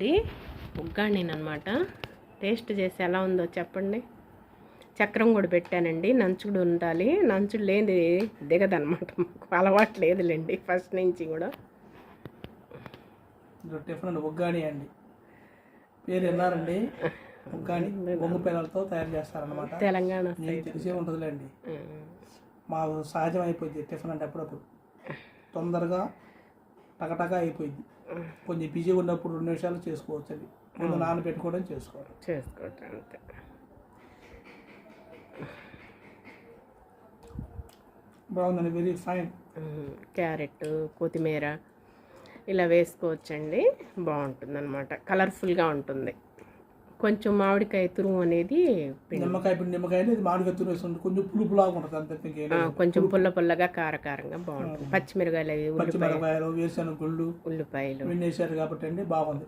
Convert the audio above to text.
ఇది ఉగ్గాణినమాట టేస్ట్ చేసి ఎలా ఉందో చెప్పండి. చక్రం కూడా పెట్టానండి. నంచుడు ఉండాలి. నంచుడు లేని దిగదనమాట. మాకు అలవాటు లేదులేండి ఫస్ట్ నుంచి కూడా. అండి ఉగ్గాని అండి. పేరు విన్నారండి? ఉగ్గాని బొంగు పిల్లలతో తయారు చేస్తారనమాట తెలంగాణ తెలిసే ఉంటుందిలేండి. మాకు సహజం అయిపోయింది టిఫిన్ అంటే అప్పుడప్పుడు. తొందరగా టకటకా అయిపోయింది. కొంచెం బిజీగా ఉన్నప్పుడు రెండు నిమిషాలు చేసుకోవచ్చు అండి ముందు నానబెట్టుకోవడం చేసుకోవడం. చేసుకోవటం అంతే. బాగుందండి వెరీ ఫైన్. క్యారెట్ కొత్తిమీర ఇలా వేసుకోవచ్చండి. బాగుంటుంది అనమాట కలర్ఫుల్గా ఉంటుంది. కొంచెం మామిడికాయ తురుము అనేది నిమ్మకాయ పిండి నిమ్మకాయ అనేది మామిడిగా తురేస్తుంది కొంచెం పులుపులాగా ఉంటుంది. కొంచెం పుల్ల పుల్లగా కారకారంగా బాగుంటుంది. పచ్చిమిరకాయలు పచ్చిమిరపకాయలు వేరుశనగ గుళ్ళు ఉల్లిపాయలు. వేసారు కాబట్టి అండి బాగుంది.